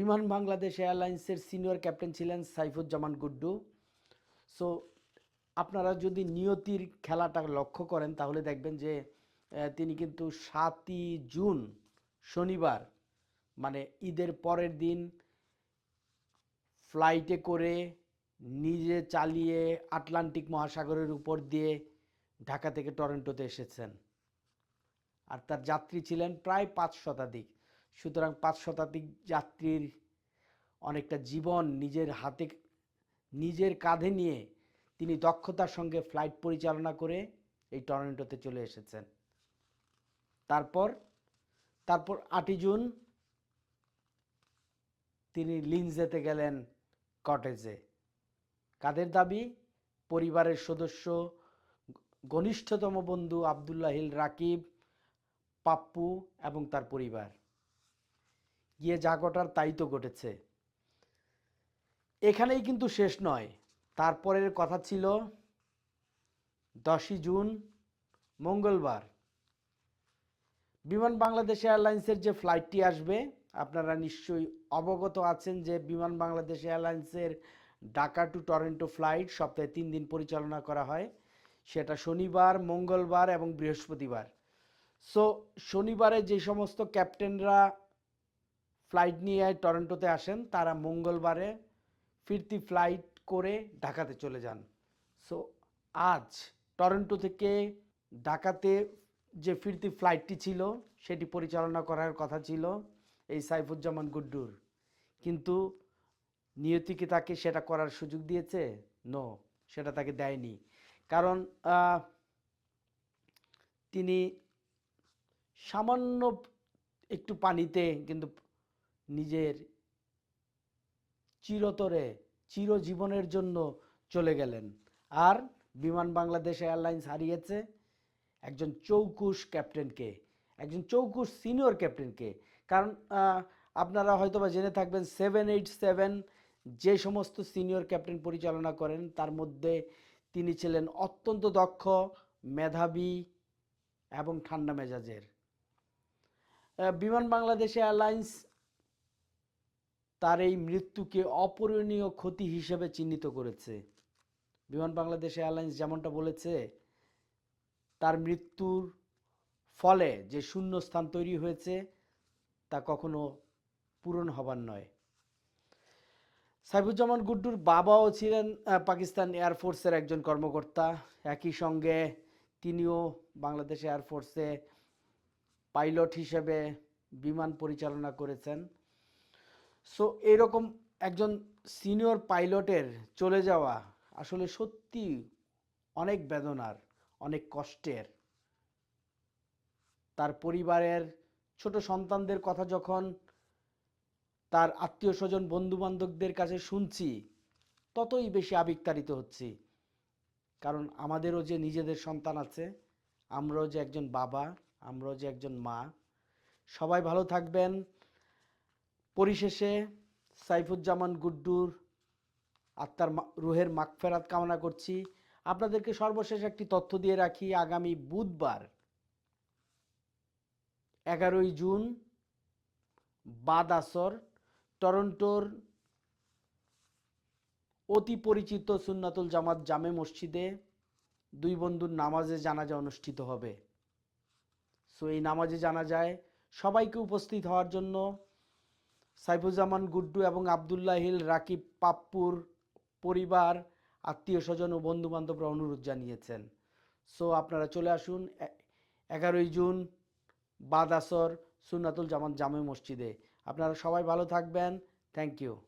বিমান বাংলাদেশ এয়ারলাইন্সের senior captain ছিলেন সাইফুজ্জামান গুড্ডু। সো আপনারা যদি নিয়তির খেলাটা লক্ষ্য করেন, তাহলে দেখবেন যে তিনি কিন্তু সাতই জুন, শনিবার মানে ঈদের পরের দিন ফ্লাইটে করে নিজে চালিয়ে আটলান্টিক মহাসাগরের উপর দিয়ে ঢাকা থেকে টরন্টোতে এসেছেন। আর তার যাত্রী ছিলেন প্রায় পাঁচ শতাধিক। সুতরাং পাঁচ শতাধিক যাত্রীর অনেকটা জীবন নিজের হাতে, নিজের কাঁধে নিয়ে তিনি দক্ষতার সঙ্গে ফ্লাইট পরিচালনা করে এই টরন্টোতে চলে এসেছেন। তারপর তারপর আটই জুন তিনি লিনজেতে গেলেন কটেজে। কাদের দাবি? পরিবারের সদস্য, ঘনিষ্ঠতম বন্ধু আবদুল্লাহিল রাকিব, পাপ্পু এবং তার পরিবার। গিয়ে যা ঘটার তাই তো ঘটেছে। এখানেই কিন্তু শেষ নয়। তারপরের কথা ছিল দশই জুন, মঙ্গলবার। বিমান বাংলাদেশ এয়ারলাইন্সের যে ফ্লাইটটি আসবে, আপনারা নিশ্চয়ই অবগত আছেন যে বিমান বাংলাদেশ এয়ারলাইন্সের ঢাকা টু টরন্টো ফ্লাইট সপ্তাহে তিন দিন পরিচালনা করা হয়। সেটা শনিবার, মঙ্গলবার এবং বৃহস্পতিবার। সো শনিবারে যে সমস্ত ক্যাপ্টেনরা ফ্লাইট নিয়ে টরন্টোতে আসেন, তারা মঙ্গলবারে ফিরতি ফ্লাইট করে ঢাকাতে চলে যান। সো আজ টরন্টো থেকে ঢাকাতে যে ফিরতি ফ্লাইটটি ছিল, সেটি পরিচালনা করার কথা ছিল এই সাইফুজ্জামান গুড্ডুর। কিন্তু নিয়তি কি তাকে সেটা করার সুযোগ দিয়েছে? নো সেটা তাকে দেয়নি। কারণ তিনি সামান্য একটু পানিতে কিন্তু নিজের চিরতরে, চিরজীবনের জন্য চলে গেলেন। আর বিমান বাংলাদেশ এয়ারলাইন্স হারিয়েছে একজন চৌকুশ ক্যাপ্টেনকে, একজন চৌকুশ সিনিয়র ক্যাপ্টেনকে। কারণ আপনারা হয়তো বা জেনে থাকবেন, সেভেন এইট সেভেন যে সমস্ত সিনিয়র ক্যাপ্টেন পরিচালনা করেন, তার মধ্যে তিনি ছিলেন অত্যন্ত দক্ষ, মেধাবী এবং ঠান্ডা মেজাজের। বিমান বাংলাদেশ এয়ারলাইন্স তার এই মৃত্যুকে অপূরণীয় ক্ষতি হিসেবে চিহ্নিত করেছে। বিমান বাংলাদেশ এয়ারলাইন্স যেমনটা বলেছে, তার মৃত্যুর ফলে যে শূন্য স্থান তৈরি হয়েছে, তা কখনো পূরণ হবার নয়। সাইফুজ্জামান গুড্ডুর বাবাও ছিলেন পাকিস্তান এয়ারফোর্সের একজন কর্মকর্তা। একই সঙ্গে তিনিও বাংলাদেশ এয়ারফোর্সে পাইলট হিসেবে বিমান পরিচালনা করেছেন। সো এরকম একজন সিনিয়র পাইলটের চলে যাওয়া আসলে সত্যি অনেক বেদনার, অনেক কষ্টের। তার পরিবারের ছোট সন্তানদের কথা যখন তার আত্মীয় স্বজন বন্ধু বান্ধবদের কাছে শুনছি, ততই বেশি আবেগতাড়িত হচ্ছি। কারণ আমাদেরও যে নিজেদের সন্তান আছে, আমরাও যে একজন বাবা, আমরাও যে একজন মা, সবাই ভালো থাকবেন। পরিশেষে সাইফুজ্জামান গুড্ডুর আত্মার রুহের মাগফেরাত কামনা করছি। আপনাদেরকে সর্বশেষ একটি তথ্য দিয়ে রাখি, আগামী বুধবার এগারোই জুন বাদ আসর, টরন্টোর অতি পরিচিত সুন্নাতুল জামাত জামে মসজিদে দুই বন্ধুর নামাজে জানাজা অনুষ্ঠিত হবে। সো এই নামাজে জানাজায় সবাইকে উপস্থিত হওয়ার জন্য সাইফুজ্জামান গুড্ডু এবং আবদুল্লাহিল রাকিব পাপ্পুর পরিবার, আত্মীয় স্বজন ও বন্ধুবান্ধবরা অনুরোধ জানিয়েছেন। সো, আপনারা চলে আসুন এগারোই জুন বাদাসর সুন্নাতুল জামান জামে মসজিদে। আপনারা সবাই ভালো থাকবেন। Thank you.